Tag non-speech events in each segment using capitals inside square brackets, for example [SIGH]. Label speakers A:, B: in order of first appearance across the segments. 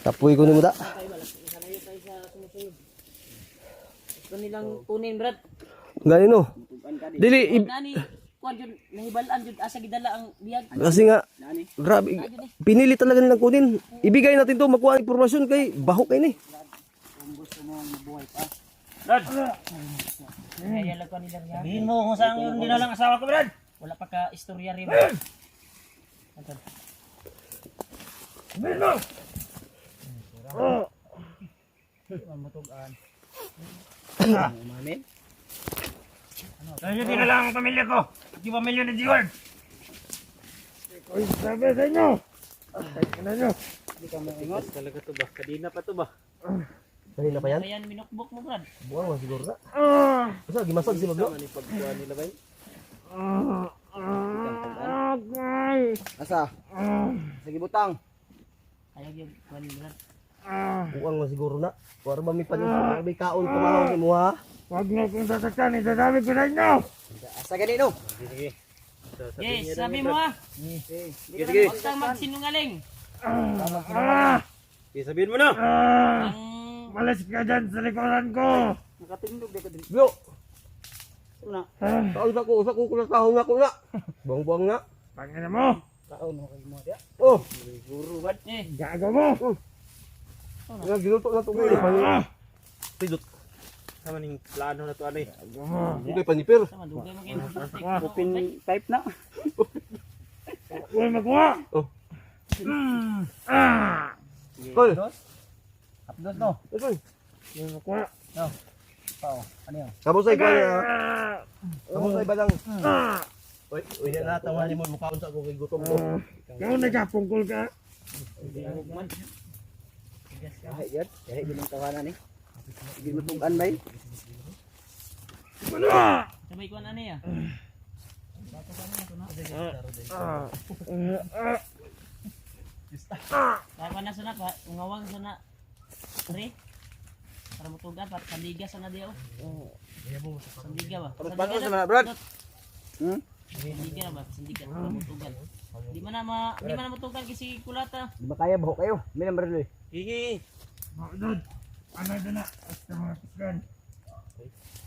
A: Tapoy ko ni mo da.
B: Tayo wala. Sanayo tayo sa sumusunod. Gusto nilang kunin, Brad.
A: Gani no. Dili
B: kuwan yun, nahibalaan yun, asa gidala ang biyag.
A: kasi nga grabe pinili talaga nilang kunin. Ibigay natin to makuha ang impormasyon kay baho kay ni.
B: Kaya lang kuwan nilang yan.
C: Sabihin mo kung saan yung dinalang asawa ko, Brad.
B: Wala pa ka istorya rin. Ito.
C: Saan yung dinalang ang pamilya ko? Yung pamilya ni Diwad. Iko'y sabi sa inyo. Tingnan nyo.
D: Talaga to ba? Kadina pa to ba?
A: Dali na pa yan.
B: Ayan, minukbok mo, Brad.
A: Buang man siguro na.
C: Ah!
A: Asa gimasag si Maglo?
D: Ano yung pagkuha nila ba?
C: Ah! Ah! Okay.
E: Asa?
C: Ah!
E: Sige butang.
B: Ayaw yung kuwan ni Brad.
C: Ah!
A: Buang man siguro na. Para ba may panyo may kaon kumalaw ni mo ha?
C: Huwag niyo kong sasaktan. Isasabi ko sa inyo.
E: Asa ganino?
D: Sige, sige.
B: Yes, sabi mo ha.
D: Sige, sige.
B: Huwag kang magsinungaling.
C: Ah!
D: Sige, sabihin mo na.
C: Ah!
B: Ang
C: Malis ka dyan sa likuran ko.
E: Nakatindog di ko diri.
A: Yo,
E: Una.
C: Ah!
A: kaon sa ko, sa ko kulang kahon na ko na. Buang-buang na.
C: Pangina mo.
E: Kaon mo kay mo dia.
A: Oh,
B: eh,
C: Gago mo.
A: Nga giluto na to pani.
C: Ah!
A: Pidot.
D: Sama ning plano na to
A: panipir.
B: sama dugay mo kayo.
E: Open type na.
C: Uy, magkuha.
A: Oh.
C: Ah!
A: Kol.
E: Apdos no.
A: Ito.
C: Uy, magkuha.
E: Pao. Ano yun?
A: Kabusay ko na.
C: Ah!
A: Kabusay ba lang?
C: Ah!
A: Uy na natawa ni mo mukhaon sa ko kay gutom ko.
C: Ah! Ikaw nagkapungkol ka.
E: Kahit yan. Kahit din ang tawanan ni. Sige mo tugan bay.
C: Ah!
B: Sabay kuwan ano ya.
C: Ah! Ah!
B: Kaya na sana ka, ungawang sana. Pre. Para mutugan, para sandiga sana dia oh. Sandiga ba?
E: Tapos
B: Sandiga
E: paano
B: na-
E: sa mga brad? Hmm?
B: Sandiga na ba? Sandiga para mutugan. Di man na ma, di man na mutugan kasi kulata.
E: Di ba kaya baho kayo? May number eh.
D: Sige.
C: Mga dod. Ano doon na? Basta mga pisgan.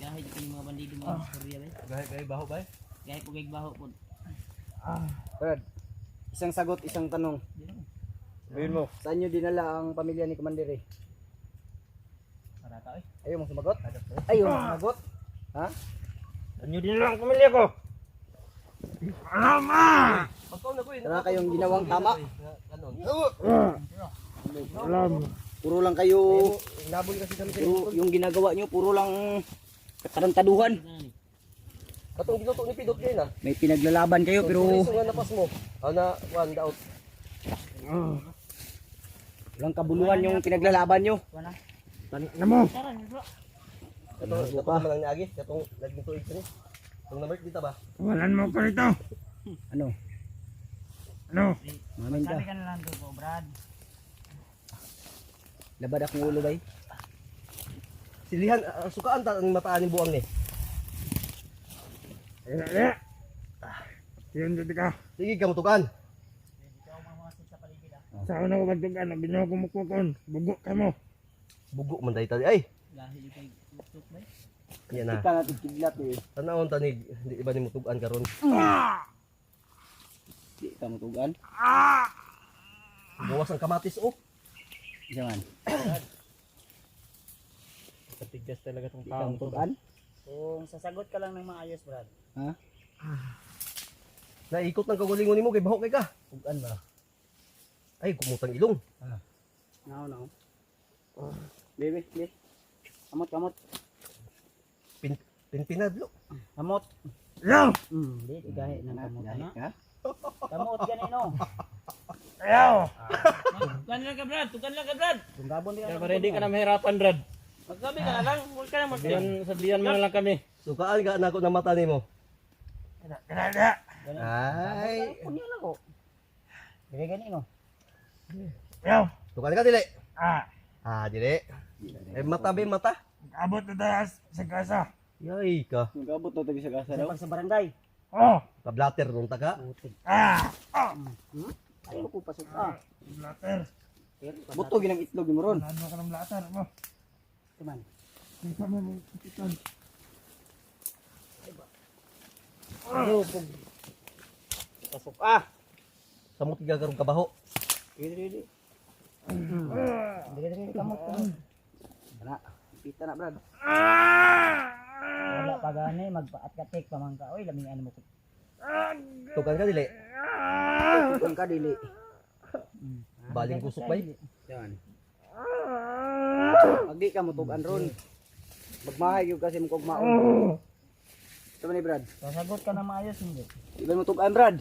B: Gahit yung mga bandido mga istorya ba.
A: Gay gay baho bay.
B: Gahit ko gayg baho po.
E: Brad. Isang sagot, isang tanong.
D: Sabihin mo.
E: Saan nyo dinala ang pamilya ni Commander eh?
B: Para ka eh.
E: Ayaw mo sumagot? Ayaw mo sumagot? Ha?
C: Ano din lang ang pamilya ko? Ah!
A: Eh.
E: Wala kayong ginawang tama.
A: Ano?
C: Ah! Alam.
E: Puro lang kayo,
A: Nabol kasi kami sa
E: puro, yung ginagawa nyo, puro lang katarantaduhan.
A: Katong giluto ni Pidot kay na.
E: May pinaglalaban kayo pero
A: Iso nga napas mo. Ana, one out.
C: Ah!
E: walang kabuluhan yung pinaglalaban nyo.
C: Ano mo?
B: Tara, bro.
A: Katong katong man ang niagi, katong naging tuig ni. Kung number dito ba?
C: Walan mo ko rito.
E: Ano?
C: Ano?
E: Mamin ka.
B: ka na lang doon, Brad.
E: Labad akong ulo bay.
A: Silihan, uh, sukaan ta ang mataan ni buang ni.
C: Kaya kaya. Yun dito ka.
A: Sige ka mutukan.
C: Sa una ko magtugan. Binawa ko mukukon. Bugo ka mo.
A: Bugo man dahil tali. Ay,
B: Gahit kay tutok ba.
A: yan na.
E: Ika natin kidlat eh.
A: Tanawon tanig, hindi iba ni mutukan karon.
E: Di ka matugan.
A: Bawas ang kamatis oh.
E: Isa man.
D: Katigas talaga tong
E: ka
D: tao. to.
E: matugan.
B: Kung sasagot ka lang ng maayos, Brad.
E: Ha?
A: Naikot ng kagulingon nimo kay baho kay ka.
E: Tugan ba?
A: Ay, kumutang ilong.
E: Now, now. Bebe, bebe. Kamot, kamot.
A: Pin pinpinadlo.
E: Kamot.
C: Ayaw!
E: Hmm, di, igahe ng kamot na. Kamot ganun no.
C: Ayaw!
B: Tukan lang ka, Brad. Tukan lang ka, Brad.
E: Tunggabon di ka.
D: hindi ka na mahirapan, Brad.
B: Magsabi ka na lang. Huwag ka na mag
D: Sabihan, mo na lang kami.
A: Sukaan ka na ako ng mata nimo.
C: Kinada!
A: Ay,
E: Kunya lang ko. Bebe ganun no.
C: Ayaw!
A: sukaan ka dili.
C: Ah!
A: Ah, dili. Eh mata be mata.
C: Abot na tayo sa kasa.
A: Yay ka.
E: Tunggabot to tabi sa kasa daw. Sa barangay.
C: Oh!
A: Kablater nung taga.
C: Ah! Oh!
E: Ayaw ko pasok. Ah,
C: Blatter!
E: Buto ginang itlog ni Moron.
C: Ano ka ng latar mo?
E: Tuman.
C: May kami mong itlog.
E: Pasok ah.
A: Samot gagarong kabaho.
E: Dili dili. Dili dili kamot. Kana. Pita na brad.
B: Wala pa gani magpaat-katik pamangka. Oy, lamingan mo ko.
A: Tugan ka dili.
E: Kung ka dili.
A: Baling kusok bay.
E: Yan. Pag di ka mutugan ron. Magmahay yung kasi mong kugmaon. Tama ni Brad.
B: Sasagot ka na maayos hindi.
E: Iban mutugan Brad.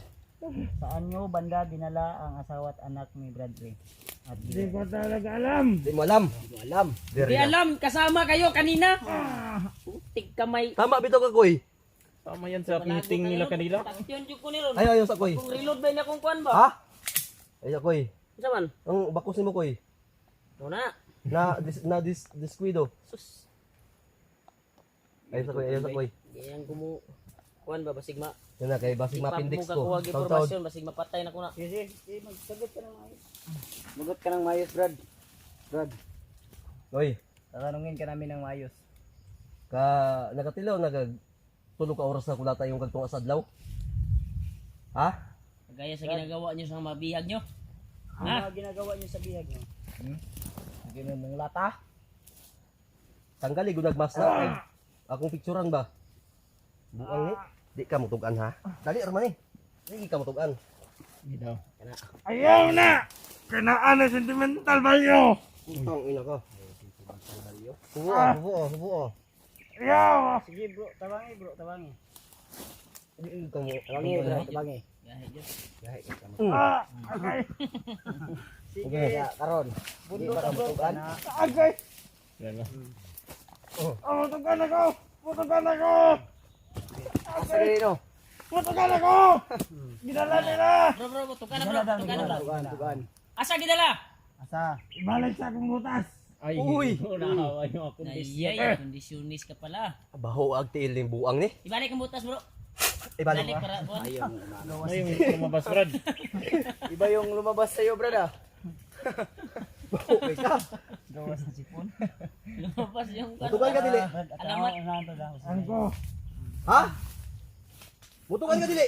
B: Saan nyo banda dinala ang asawa at anak ni Bradley? At
C: Hindi ko talaga alam.
A: Di mo alam.
E: Hindi mo alam.
B: Di alam, kasama kayo kanina. Tig kamay.
A: Tama bitaw ka koy.
D: Tama yan sa meeting nila kanila.
B: Ko ni.
A: Ayaw ayaw sa koy.
B: Kung reload ba niya kung kuan ba?
A: Ha? Ayaw koy.
B: Sa man?
A: Ang bakos nimo koy.
B: Una.
A: Na dis, na dis descuido.
B: Sus.
A: Ayaw sa koy, ayaw sa koy.
B: Yang gumu kuan ba basig ma.
A: Yan na kay basig mapindex ko. Taw-taw.
B: impormasyon basig mapatay na ko na.
E: Sige, sige, magsagot ka ng maayos. Magot ka ng maayos, Brad. Brad.
A: Koy,
E: Tatanungin ka namin ng maayos.
A: ka nagatilaw nagag tulog ka oras na kulata yung kagtunga sa adlaw. Ha?
B: Gaya sa ginagawa niyo sa mabihag niyo.
E: Ano mga ginagawa niyo sa bihag niyo? Hmm? Hindi mo mong lata?
A: Tanggali gunag mas na kay akong picturean ba? Buang ni. Di ka mutugan ha. Dali arman ni. Di ka mutugan.
C: Ayaw na! Kanaan na sentimental ba niyo?
A: Utang ina ka. Hubo, ah, hubo, ah, ah.
C: Ayaw!
E: Sige bro, tawangi bro, tawangi.
A: Di ka mo.
E: Tawangi bro, tawangi.
B: Gahe jud.
C: Ah! Okay! [LAUGHS]
E: Sige, ya, karon. Bundo ka bro.
C: Okay!
D: Yan na.
C: Oh, mutugan ako! Mutugan ako!
E: Asa dito?
C: Mutugan ako! Ginala nila!
B: Bro bro, tukan na bro. Tukan na bro.
E: Tugan, tugan.
B: Asa gidala?
E: Asa?
C: Ibalik sa akong butas!
D: Ay,
A: Uy! [LAUGHS]
D: nahawa yung ako.
B: Ayay, kondisyonis ka pala.
A: Baho ag tiil ning buang ni.
B: Ibalik ang butas bro.
A: Ibalik
B: Ibalik
A: ba?
B: para kuan.
E: Ayaw mo na.
D: Ay, yung lumabas, Brad. [LAUGHS]
E: Iba yung lumabas sa'yo, brad ah. [LAUGHS]
A: Baho kay ka.
E: Gawas na sipon.
B: Lumabas yung kuan.
A: Mutugan ka dili.
B: Alamat.
C: Ano ko?
A: Ha? Mutugan ka dili.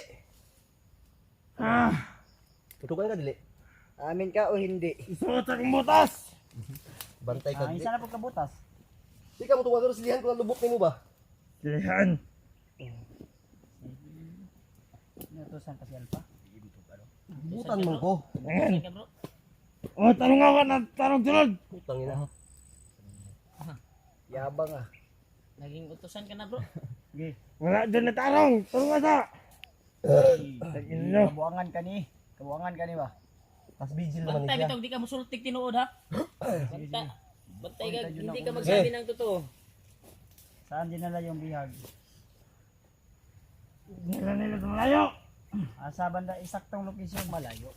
C: Ah!
A: Mutugan ka dili.
E: Amin ka o hindi?
C: Isuot akong butas!
A: Bantay ka dili.
E: na pagkabutas.
A: Di ka mutugan pero silihan ko ang lubok nimo ba?
C: Silihan!
E: Inutusan kasi alpa.
A: Butan mo ko.
B: Bro.
C: Oh, tanong ako na tanong sunod!
A: Putang ina.
E: Yabang ah.
B: Naging utusan ka na bro.
C: Wala dyan na tanong! Tanong ka sa! Nyo!
E: Kabuangan ka ni. Kabuangan ka ni ba?
A: Mas vigil naman
B: Bantay
A: niya.
B: di ka musultik tinuod ha. Bantay. Bantay ka, hindi ka magsabi ng totoo.
E: Saan dinala yung bihag?
C: Nila nila sa malayo!
E: Ah, sa banda isaktong lokasyon malayo.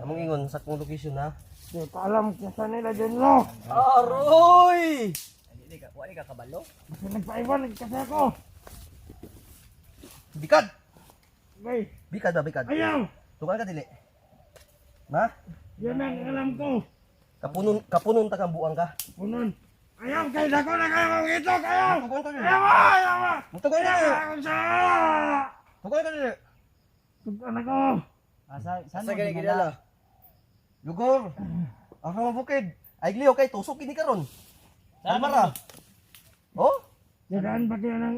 A: Among ingon sa kong location ha.
C: Di ko alam kung saan nila dyan no!
A: Aroy!
E: Hindi ka, wala ka kabalo.
C: Kasi nagpaiwan kasi ako!
A: Bikad!
C: Okay!
A: Bikad ba bikad?
C: Ayaw!
A: Tukan ka dili. Na?
C: Yan ang alam ko!
A: Kapunon kapunon ta kang buang ka.
C: Punon! Ayaw! Kahit ako na kayo kong itok! Ayaw!
A: Tukan ka.
C: Ayaw! Ayaw! Ayaw!
A: Tukan ka
C: sa!
A: Tukan ka dili.
C: Tugan ako!
E: Ah, sa, saan Sa mo gidala?
A: Lugor. Ako mga bukid. Ay gliyo kay tusok kini karon. Almara. Oh,
C: Dadaan pa kayo ng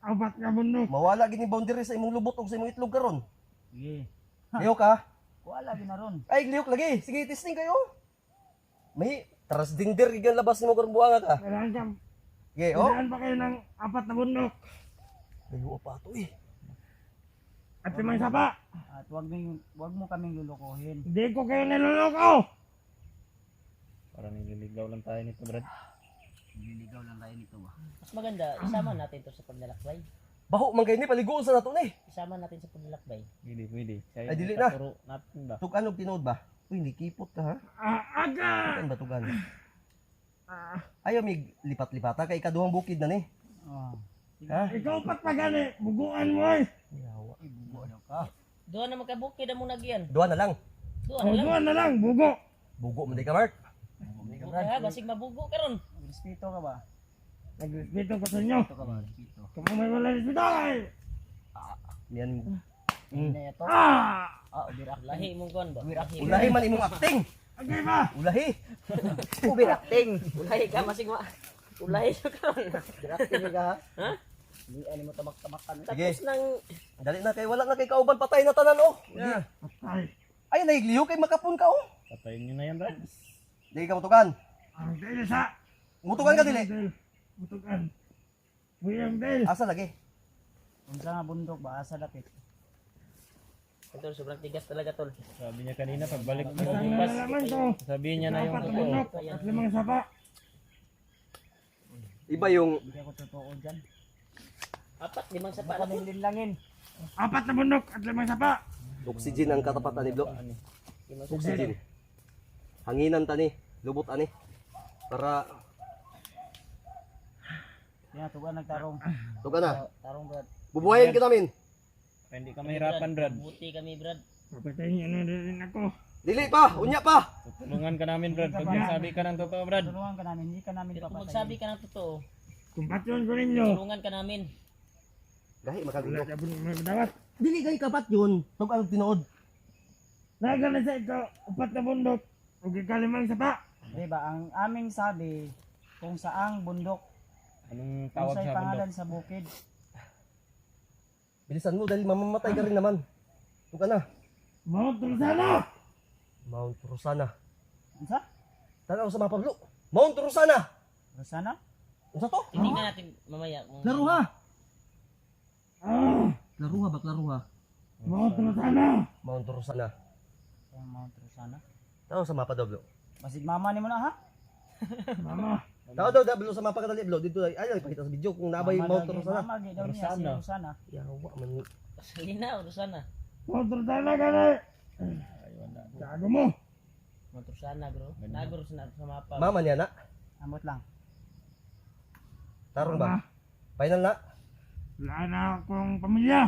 C: apat ka bundok!
A: mawala gini boundary sa imong lubot ug sa imong itlog karon.
E: Sige.
A: Liyo ka.
E: Wala ginaron.
A: Ay gliyok lagi. Sige testing kayo. May transgender gigan labas nimo karon buanga ka.
C: Dadaan ka!
A: Sige, oh.
C: Dadaan pa kayo ng apat na bundok!
A: Layo pa to eh.
C: At may sapa!
E: At wag, mo, wag mo kaming lulukuhin.
C: Hindi ko kayo niloloko!
D: Parang nililigaw lang tayo nito, Brad.
E: Nililigaw lang tayo nito ba?
B: Mas maganda, isama natin to sa paglalakbay.
A: Baho man kay ni paliguan sa nato ni.
B: Isama natin sa paglalakbay.
D: Pwede, pwede.
A: Ay, dili na.
D: katuro natin ba?
A: Tukan og tinuod ba? Uy, hindi kipot ka ha.
C: Ah, aga!
A: Tukan ba tukan?
C: Ah,
A: Ayaw mig lipat-lipata kay kaduhang bukid na ni.
E: Oh.
A: Ha?
C: ikaw pat pa gani! Buguan mo eh!
A: Yawa.
E: Ibugo daw ka.
B: Doon na magkabukid mong nagyan.
A: Duha na lang.
B: Doon na lang.
C: Buguan na lang! Bugo!
A: Bugo man di ka, Mark.
B: Bugo ka ha, basig mabugo ka ron.
E: Respeto ka ba?
C: Nagrespeto ko sa inyo.
E: Respeto ka ba? Respeto.
C: Kung may wala respeto ay.
A: Yan.
E: Hindi na ito.
C: Ah!
E: Ah, ubirak.
B: Lahi mong kon ba? Lahi.
A: Ulahi man imong acting.
C: Okay ba?
A: Ulahi. [LAUGHS]
E: Ubirakting.
B: Ulahi ka, basig ma. Ulahi ka ron.
E: Ubirakting ka ha?
B: Ha?
E: Hindi ano mo tamak-tamakan.
A: Sige.
B: Tapos nang
A: Dali na kay wala na kay kauban patay na tanan oh.
C: Yeah. Patay.
A: Ay nahigliho kay makapon ka oh.
D: Patayin nyo na yan, Brad.
A: Dili ka mutukan.
C: Ang dili sa.
A: Mutukan ka dili.
C: Mutukan. Buyang del.
A: Asa lagi?
E: Unsa nga bundok ba asa dapit?
B: Tol, sobrang tigas talaga tol.
D: Sabi niya kanina, pagbalik mo bukas, sabihin niya na yung totoo.
C: bundok at limang sapa.
A: Iba yung
E: Hindi ako totoo dyan.
B: Apat, limang sa
E: Baka
B: pala.
E: kaming linlangin.
C: Apat na bundok at limang sapa.
A: oxygen ang katapatan ni Blo.
B: Limang sa
A: Oxygen. Hanginan tani, lubot ani. Para
E: Yan, tugan nagtarong. [CLEARS THROAT]
A: tuga na.
E: Tarong brad.
A: Bubuhayin ka namin.
D: Hindi ka mahirapan, Brad.
B: Buti kami, Brad.
C: Papatayin niyo na rin ako.
A: Dili pa, unya pa.
D: Tutulungan ka namin, Brad. Pag nagsabi ka ng totoo, Brad.
E: Tulungan ka namin, hindi ka namin
B: Pero kung
E: papatayin.
B: magsabi ka ng totoo,
C: Kumpatyon ko ninyo.
B: tulungan ka namin.
A: Gahi
C: madawat.
A: Dili kay kapat yun. Tug ang tinuod.
C: Nagana sa ito, upat na bundok. Huwag ikalimang sapa.
E: Diba, ang aming sabi, kung saang bundok,
D: Anong tawag sa bundok?
E: pangalan sa bukid,
A: Bilisan mo dahil mamamatay ka rin naman. Tuga na.
C: Mount Rosana.
A: Mount Rosana.
E: unsa?
A: Tanaw sa mga Pablo. Mount Rosana.
E: Rosana?
A: Unsa to?
B: Tingnan natin mamaya. kung-
A: Laro ha.
C: Ah,
A: Laro ha, bak laro ha.
C: Mount Rosana.
A: Mount Rosana.
E: Ang Mount Rosana.
A: Tanaw sa mapa daw, Blo.
E: Basig mama ni mo na ha? [LAUGHS]
C: Mama.
A: Tanaw daw, daw, Blo, sa mapa kadali, Blo. Dito ay, ay, ipakita sa video kung nabay
E: Mama
A: Mount
E: daw-
A: Rosana.
E: Mama, gi daw niya si
D: Rosana.
A: Yawa man.
B: Linaw, Rosana.
C: Rosana ka na. Gago mo.
B: Mount Rosana, bro. Nagro sa sa mapa.
A: Mama niya na.
E: Amot lang.
A: Tarong ba? Final na.
C: Wala na akong pamilya.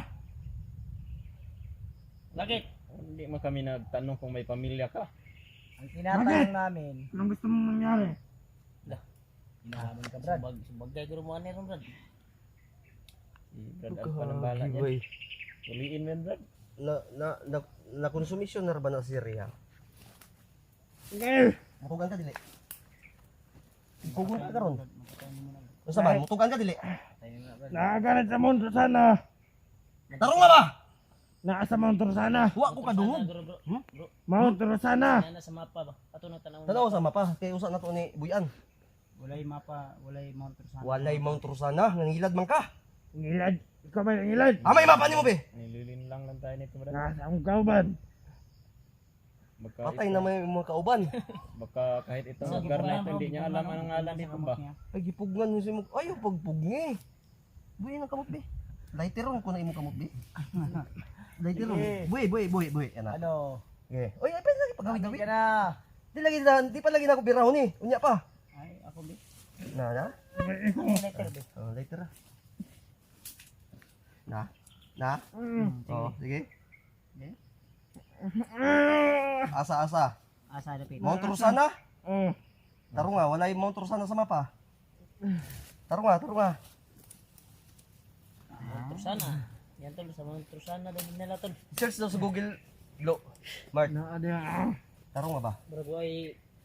B: Bakit?
D: Hindi mo kami nagtanong kung may pamilya ka.
E: Ang tinatanong namin,
C: Anong gusto mong mangyari?
E: Hinahamon ka Brad.
B: Subagay ko mo ani ron, Brad.
D: Brad Alpa ng bala niya.
A: Boy.
D: Uliin mo yan, Brad.
A: Na, na, na, na konsumisyon na ba na si Ria? Mutugan ka dili. Mutugan ka karon. Unsa ba? Mutugan ka dili.
C: Nakaganit sa Mount Rosana.
A: Tarong nga ba?
C: Naa sa Mount Rosana.
A: Wa ko kadungog. Hmm?
C: Mount Rosana.
B: na sa mapa ba? Ato na tanaw.
A: Tanaw sa mapa kay usa na to ni Buyan.
E: Walay mapa, walay Mount Rosana.
A: Walay Mount Rosana, nangilad man ka.
C: Ngilad. Ikaw ba ngilad?
A: Ah, may mapa nimo be.
D: Nililin lang lang tayo nito, Brad.
C: Nasa akong kauban.
D: Baka,
A: Patay na may mga kauban. [LAUGHS]
D: baka kahit itong lugar na ito, hindi niya alam anong ngalan dito ba?
A: Ay gipugnan mo si mo. Ayo pagpugngi. Buyan ang kamot be. Laiteron ko na imo kamot be. [LAUGHS] Laiteron. Buy, buy, buy, buy. Ana.
E: Ano?
A: Okay. Oy, ay pwede lagi
E: Gawin
A: pagawid
E: ka na.
A: Di lagi na, di pa lagi na ako birahon ni. Unya pa.
E: Ako bi.
A: Na, na.
C: Iko.
E: Letter bi.
A: Oh, later ah. Na. Na.
C: Mm.
A: Oh, sige.
C: Ah.
A: Asa asa.
E: Asa dapit.
A: Mount Rosana.
C: Oh.
A: Taro nga, wala yung Mount Rosana sa mapa. Taro nga, taro nga.
B: Mount Rosana. Yan tol, sa Mount Rosana daw nila tol.
A: Search daw sa Google. Lo. Mark,
C: Naa dia. ah.
A: taro nga ba?
B: Bro,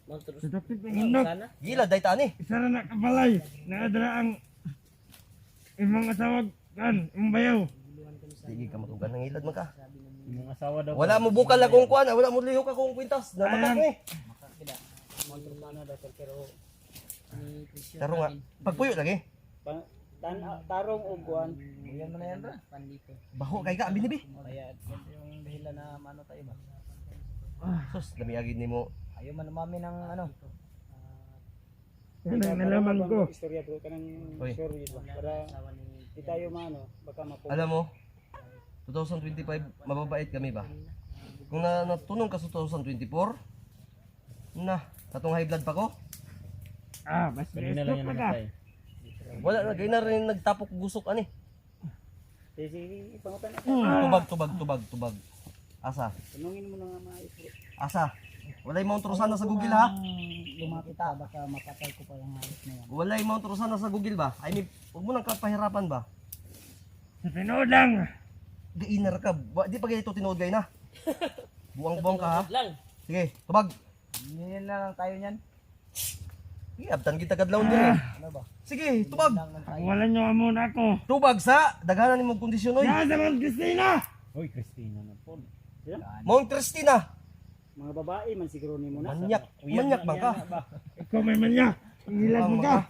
C: Ng.
B: Rosana?
A: Gila, day tani.
C: Isa na nakabalay. Naadala ang imong asawag kan, imong bayaw.
A: Sige ka matugan, nangilad man ka.
D: Asawa daw.
A: Wala mo bukal akong kuan, ah. wala mo lihok akong kwintas.
B: Daw tol, pero ni Christian
A: Taro nga. Pagpuyo lagi.
E: Tan tarong ugwan. Yan mo na yan, bro.
B: Pandito.
A: Baho kay ka, binibi.
E: Kaya yan yung dahilan na mano tayo ba.
A: Sus, dami agad ni mo.
E: Ayaw man umami ng ano.
C: Yan ang nalaman ko.
E: Istorya bro kanang
A: Oy.
E: story ba. Para di tayo maano, baka mapo.
A: Alam mo, 2025, mababait kami ba? Kung na natunong ka sa 2024, na, katong high blood pa ko,
C: Ah, mas
D: Kanina lang yan
C: ka.
D: namatay.
A: wala na, gay na rin nagtapok gusok ani.
E: Sige, sige, pangutan na.
A: Tubag, tubag, tubag, tubag. Asa,
E: Tanungin mo na nga maayos bro.
A: asa. Walay Mount Rosana sa Google ha.
B: Lumapit ka, baka mapatay ko pa yung halos na yan.
A: Walay Mount Rosana sa Google ba? I mean, huwag mo nang kapahirapan ba?
C: Sa tinood lang.
A: Di inner ka. Ba, di pa ganito tinood gay na. [LAUGHS] Buang-buang ka ha.
B: Lang.
A: Sige, tubag.
E: Hindi na lang tayo niyan.
A: Sige, abtan kita kadlaw din eh.
E: Ano ba?
A: Sige, tubag.
C: Walan nyo muna ako.
A: Tubag sa daghanan nimong kondisyon oy.
C: Yan sa Mount Cristina.
D: Uy, Christina na po.
A: Mount Cristina.
E: Mga babae man siguro ni mo na.
A: Manyak. Manyak bang ka?
C: Ikaw may manya. Ilan mo ka.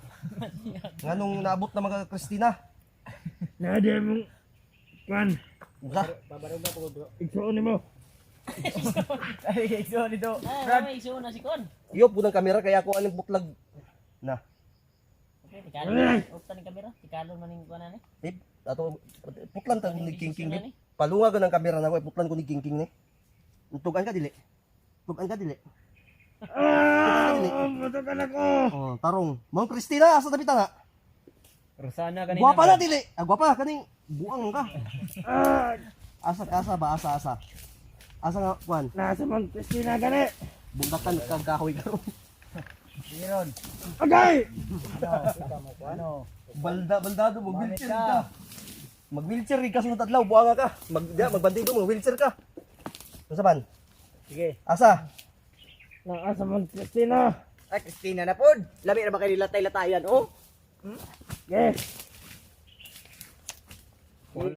A: Nganong naabot na mga Cristina?
C: Nadi mong kwan.
A: Usa.
E: Babarog na po bro.
C: Igsuon mo.
E: Ay, so dito.
B: Ah, may isuo na si Kon.
A: Iyo po ng kamera kaya ako aning butlag na.
B: Okay, tikalon. Ukta ni kamera. Tikalon man yung kuwanan eh.
A: Eh, ato putlan ta ni King King. Palunga ko ng kamera na ko putlan ko ni King King ni. Tugan ka dili. Tugan ka dili.
C: Ah, matukan ako.
A: Oh, tarong. Mount Cristina asa tabi ta
D: Rosana kanina.
A: Guwapa na dili. Ah, guwapa kaning buang ka.
C: Ah,
A: Asa asa ba asa asa. Asa nga kwan.
C: nasa Mount Cristina gani.
A: Bundakan kag kahoy karon.
E: Meron.
C: Okay.
E: Ano?
A: Balda baldado mo wheelchair ka. Mag wheelchair ka sunod adlaw buanga ka. Mag magbandido mo wheelchair ka. Unsa man?
E: Sige.
A: Asa?
C: Nasa Mount Cristina.
E: Ay, Christina na pod. Lami na ba kayo latay-latayan, oh?
C: Yes.